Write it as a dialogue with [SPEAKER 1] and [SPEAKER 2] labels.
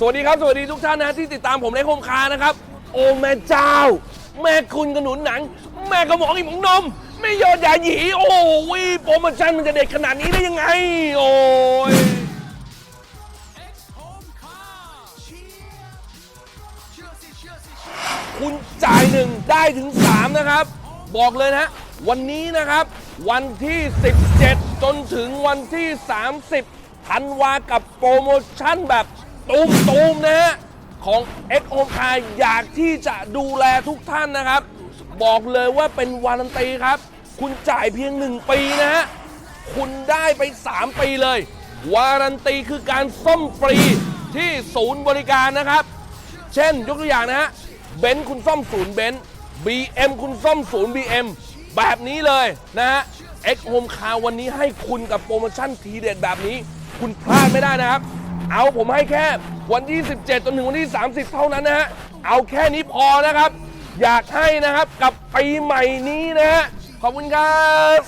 [SPEAKER 1] สวัสดีครับ สวัสดีทุกท่านนะที่ติดตามผมในโฮมคานะครับ โอ้แม่เจ้า แม่คุณกระหนุนหนัง แม่กระหมองอีหมองนม ไม่ยอดยาหยีโอ้ยโปรโมชั่นมันจะเด็ดขนาดนี้ได้ยังไง โอ้ยคุณจ่ายหนึ่งได้ถึง 3 นะครับ บอกเลยนะ วันนี้นะครับ วันที่ 17 จนถึงวันที่ 30ธันวากับโปรโมชั่นแบบ ตูมตูมๆนะฮะของ x o m e c a r อยากที่จะดูแลทุกท่านนะครับ บอกเลยว่าเป็นวารันตีครับ คุณจ่ายเพียง 1 ปีนะฮะ คุณได้ไป 3 ปีเลย วารันตีคือการซ่อมฟรีที่ศูนย์บริการนะครับ เช่นยกตัวอย่างนะฮะเบนซ์คุณซ่อมศูนย์เบนซ์ BM คุณซ่อมศูนย์ BM แบบนี้เลยนะฮะ X Home Car วันนี้ให้คุณกับโปรโมชั่นทีเด็ดแบบนี้ คุณพลาดไม่ได้นะครับ เอาผมให้แค่วันที่ 17 จนถึงวันที่ 30 เท่านั้นนะฮะ เอาแค่นี้พอนะครับ อยากให้นะครับกับปีใหม่นี้นะฮะ ขอบคุณครับ